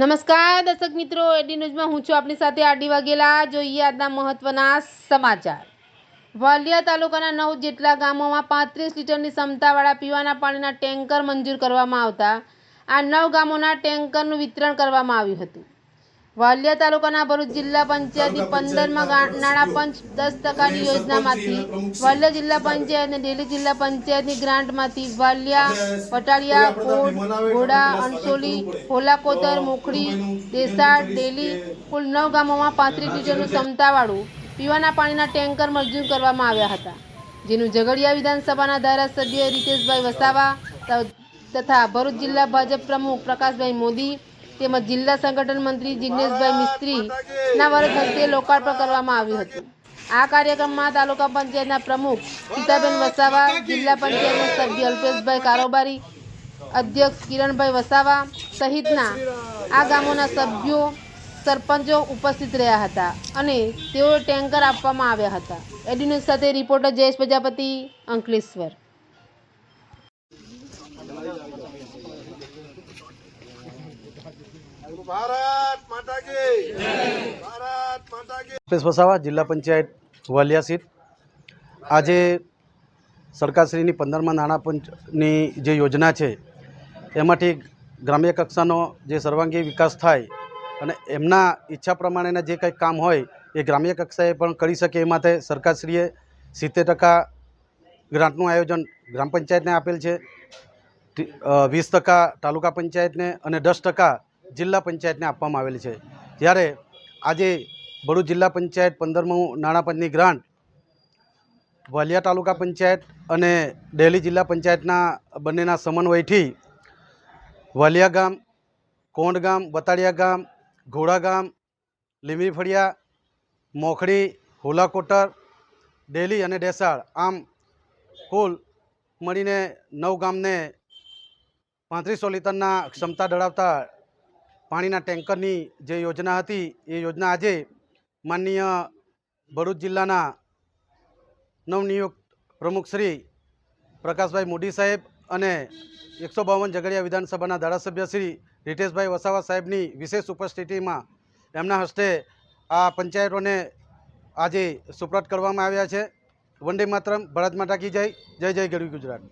નમસ્કાર, દર્શક મિત્રો. એડી ન્યૂઝમાં હું છું આપની સાથે આડી વાઘેલા. જોઈએ આજના મહત્વના સમાચાર. વાલિયા તાલુકાના નવ જેટલા ગામોમાં પાંત્રીસ લીટરની ક્ષમતાવાળા પીવાના પાણીના ટેન્કર મંજૂર કરવામાં આવતા. આ નવ ગામોના ટેન્કરનું વિતરણ કરવામાં આવ્યું હતું. વાલિયા તાલુકાના ભરૂચ જિલ્લા પંચાયતની પંદરમાં નાણાં પંચ દસ ટકાની યોજનામાંથી વાલિયા જિલ્લા પંચાયત અને ડેલી જિલ્લા પંચાયતની ગ્રાન્ટમાંથી વાલિયા વટાળિયા કોટ ઘોડા અણસોલી હોલાકોતર મોખડી દેસાડ ડેલી કુલ નવ ગામોમાં પાંત્રીસ લીટરનું ક્ષમતાવાળું પીવાના પાણીના ટેન્કર મંજૂર કરવામાં આવ્યા હતા જેનું ઝઘડિયા વિધાનસભાના ધારાસભ્ય રીતેશભાઈ વસાવા તથા ભરૂચ જિલ્લા ભાજપ પ્રમુખ પ્રકાશભાઈ મોદી તેમજ જિલ્લા સંગઠન મંત્રી જિગ્નેશભાઈ મિસ્ત્રી ના વરદ હસ્તે લોકાર્પણ કરવામાં આવ્યું હતું. આ કાર્યક્રમમાં તાલુકા પંચાયતના પ્રમુખ સીતાબેન વસાવા, જિલ્લા પંચાયતના સભ્ય અલ્પેશભાઈ કારોબારી, અધ્યક્ષ કિરણભાઈ વસાવા સહિતના આ ગામોના સભ્યો, સરપંચો ઉપસ્થિત રહ્યા હતા અને તેઓ ટેન્કર આપવામાં આવ્યા હતા. એડી સાથે રિપોર્ટર જયેશ પ્રજાપતિ, અંકલેશ્વર. ભારત વસાવા, જિલ્લા પંચાયત વાલિયા સીટ. આજે સરકારશ્રીની પંદરમાં નાણાં પંચની જે યોજના છે, એમાંથી ગ્રામ્ય કક્ષાનો જે સર્વાંગી વિકાસ થાય અને એમના ઈચ્છા પ્રમાણેના જે કંઈ કામ હોય, એ ગ્રામ્ય કક્ષાએ પણ કરી શકે એ માટે સરકારશ્રીએ સિત્તેર ટકા ગ્રાન્ટનું આયોજન ગ્રામ પંચાયતને આપેલ છે. વીસ ટકા તાલુકા પંચાયતને અને દસ ટકા જિલ્લા પંચાયતને આપવામાં આવેલી છે. જ્યારે આજે ભરૂચ જિલ્લા પંચાયત પંદરમું નાણાપંચની ગ્રાન્ટ વાલિયા તાલુકા પંચાયત અને ડેલી જિલ્લા પંચાયતના બંનેના સમન્વયથી વાલિયા ગામ, કોંડ ગામ, બતાડિયા ગામ, ઘોડા ગામ લીમડી ફળિયા મોખડી, હોલાકોટર ડેલી અને ડેસાળ આમ કુલ મળીને નવ ગામને પાંત્રીસો લીટરના ક્ષમતા ધરાવતા પાણીના ટેન્કરની જે યોજના હતી, એ યોજના આજે માનનીય ભરૂચ જિલ્લાના નવનિયુક્ત પ્રમુખ શ્રી પ્રકાશભાઈ મોદી સાહેબ અને એકસો બાવન ઝઘડિયા વિધાનસભાના ધારાસભ્ય શ્રી રીટેશભાઈ વસાવા સાહેબની વિશેષ ઉપસ્થિતિમાં એમના હસ્તે આ પંચાયતોને આજે સુપ્રત કરવામાં આવ્યા છે. વંદે માતરમ, ભારત માતા કી જય. જય જય ગરવી ગુજરાત.